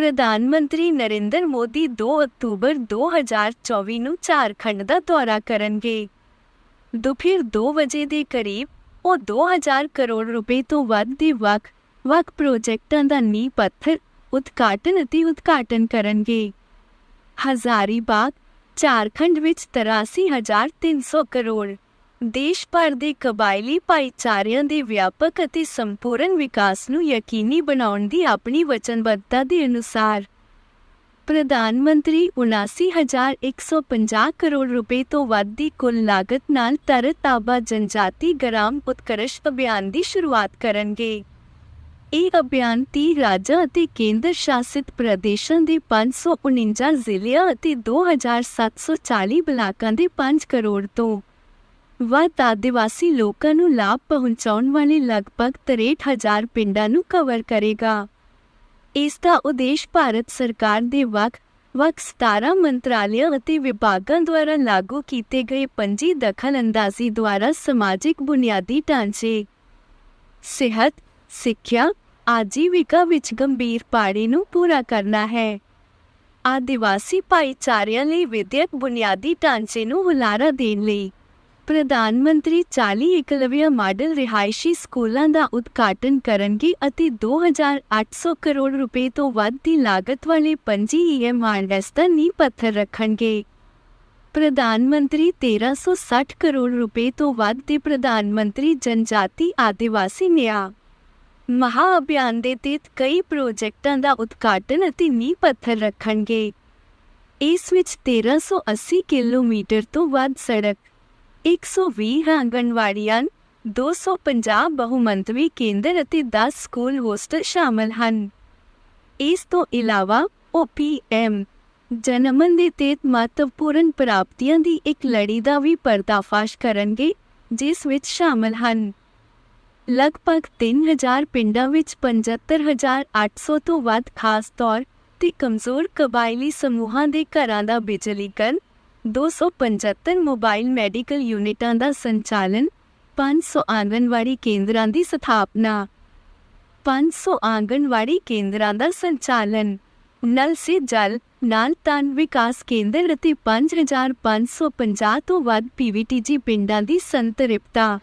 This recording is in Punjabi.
ਪ੍ਰਧਾਨ ਮੰਤਰੀ ਨਰਿੰਦਰ ਮੋਦੀ 2 ਅਕਤੂਬਰ 2024 ਨੂੰ ਝਾਰਖੰਡ ਦਾ ਦੌਰਾ ਕਰਨਗੇ। ਦੁਪਹਿਰ 2 ਵਜੇ ਦੇ ਕਰੀਬ ਉਹ 2000 ਕਰੋੜ ਰੁਪਏ ਤੋਂ ਵੱਧ ਦੇ ਵੱਖ ਵੱਖ ਪ੍ਰੋਜੈਕਟਾਂ ਦਾ ਨੀਂਹ ਪੱਥਰ ਉਦਘਾਟਨ ਅਤੇ ਉਦਘਾਟਨ ਕਰਨਗੇ। ਹਜ਼ਾਰੀਬਾਗ, ਝਾਰਖੰਡ ਵਿੱਚ 83300 ਕਰੋੜ। ਦੇਸ਼ ਭਰ ਦੇ ਕਬਾਇਲੀ ਭਾਈਚਾਰਿਆਂ ਦੇ ਵਿਆਪਕ ਅਤੇ ਸੰਪੂਰਨ ਵਿਕਾਸ ਨੂੰ ਯਕੀਨੀ ਬਣਾਉਣ ਦੀ ਆਪਣੀ ਵਚਨਬੱਧਤਾ ਦੇ ਅਨੁਸਾਰ ਪ੍ਰਧਾਨ ਮੰਤਰੀ 79150 ਕਰੋੜ ਰੁਪਏ ਤੋਂ ਵੱਧ ਦੀ ਕੁੱਲ ਲਾਗਤ ਨਾਲ ਤਰਤਾਬਾ ਜਨਜਾਤੀ ਗ੍ਰਾਮ ਉਤਕਰਸ਼ ਅਭਿਆਨ ਦੀ ਸ਼ੁਰੂਆਤ ਕਰਨਗੇ। ਇਹ ਅਭਿਆਨ 30 ਰਾਜਾਂ ਅਤੇ ਕੇਂਦਰ ਸ਼ਾਸਿਤ ਪ੍ਰਦੇਸ਼ਾਂ ਦੇ 549 ਜ਼ਿਲ੍ਹਿਆਂ ਅਤੇ 2740 ਬਲਾਕਾਂ ਦੇ 5 ਕਰੋੜ ਤੋਂ ਵੱਧ ਆਦਿਵਾਸੀ ਲੋਕਾਂ ਨੂੰ ਲਾਭ ਪਹੁੰਚਾਉਣ ਵਾਲੇ ਲਗਭਗ 63000 ਪਿੰਡਾਂ ਨੂੰ ਕਵਰ ਕਰੇਗਾ। ਇਸ ਦਾ ਉਦੇਸ਼ ਭਾਰਤ ਸਰਕਾਰ ਦੇ ਵੱਖ ਵੱਖ 17 ਮੰਤਰਾਲਿਆਂ ਅਤੇ ਵਿਭਾਗਾਂ ਦੁਆਰਾ ਲਾਗੂ ਕੀਤੇ ਗਏ ਪੰਜੀ ਦਖਲ ਅੰਦਾਜ਼ੀ ਦੁਆਰਾ ਸਮਾਜਿਕ ਬੁਨਿਆਦੀ ਢਾਂਚੇ, ਸਿਹਤ, ਸਿੱਖਿਆ, ਆਜੀਵਿਕਾ ਵਿੱਚ ਗੰਭੀਰ ਪਾੜੇ ਨੂੰ ਪੂਰਾ ਕਰਨਾ ਹੈ। ਆਦਿਵਾਸੀ ਭਾਈਚਾਰਿਆਂ ਲਈ ਵਿਦਿਅਕ ਬੁਨਿਆਦੀ ਢਾਂਚੇ ਨੂੰ ਹੁਲਾਰਾ ਦੇਣ ਲਈ ਪ੍ਰਧਾਨ ਮੰਤਰੀ 40 ਇਕਲਵਿਆ ਮਾਡਲ ਰਿਹਾਇਸ਼ੀ ਸਕੂਲਾਂ ਦਾ ਉਦਘਾਟਨ ਕਰਨਗੇ ਅਤੇ 2800 ਕਰੋੜ ਰੁਪਏ ਤੋਂ ਵੱਧ ਦੀ ਲਾਗਤ ਵਾਲੇ ਪੰਜੀ ਈਐਮਆਰਐਸ ਦਾ ਨੀਂਹ ਪੱਥਰ ਰੱਖਣਗੇ। ਪ੍ਰਧਾਨ ਮੰਤਰੀ 1360 ਕਰੋੜ ਰੁਪਏ ਤੋਂ ਵੱਧ ਦੇ ਪ੍ਰਧਾਨ ਮੰਤਰੀ ਜਨਜਾਤੀ ਆਦਿਵਾਸੀ ਨਿਆਂ। ਮਹਾ ਅਭਿਆਨ ਦੇ ਤਹਿਤ ਕਈ ਪ੍ਰੋਜੈਕਟਾਂ ਦਾ ਉਦਘਾਟਨ ਅਤੇ ਨੀਂਹ ਪੱਥਰ ਰੱਖਣਗੇ। ਇਸ ਵਿੱਚ 1380 ਕਿਲੋਮੀਟਰ ਤੋਂ ਵੱਧ ਸੜਕ 120 ਆਂਗਣਵਾੜੀਆਂ 250 ਬਹੁਮੰਤਵੀ ਕੇਂਦਰ ਅਤੇ 10 ਸਕੂਲ ਹੋਸਟਲ ਸ਼ਾਮਲ ਹਨ। ਇਸ ਤੋਂ ਇਲਾਵਾ OPM ਜਨਮਨ ਦੇ ਤਹਿਤ ਮਹੱਤਵਪੂਰਨ ਪ੍ਰਾਪਤੀਆਂ ਦੀ ਇੱਕ ਲੜੀ ਦਾ ਵੀ ਪਰਦਾਫਾਸ਼ ਕਰਨਗੇ, ਜਿਸ ਵਿੱਚ ਸ਼ਾਮਲ ਹਨ। ਲਗਭਗ 3000 ਪਿੰਡਾਂ ਵਿੱਚ 75800 ਤੋਂ ਵੱਧ ਖਾਸ ਤੌਰ ਤੇ ਕਮਜ਼ੋਰ ਕਬਾਇਲੀ ਸਮੂਹਾਂ ਦੇ ਘਰਾਂ ਦਾ ਬਿਜਲੀਕਰਨ 275 ਮੋਬਾਈਲ ਮੈਡੀਕਲ ਯੂਨਿਟਾਂ ਦਾ ਸੰਚਾਲਨ 500 ਆਂਗਣਵਾੜੀ ਕੇਂਦਰਾਂ ਦੀ ਸਥਾਪਨਾ। 500 ਆਂਗਣਵਾੜੀ ਕੇਂਦਰਾਂ ਦਾ ਸੰਚਾਲਨ, ਨਲ ਸੇ ਜਲ, ਨਾਲ ਤਨ ਵਿਕਾਸ ਕੇਂਦਰ ਅਤੇ 5550 ਤੋਂ ਵੱਧ ਪੀਵੀਟੀਜੀ ਪਿੰਡਾਂ ਦੀ ਸੰਤ੍ਰਿਪਤਾ।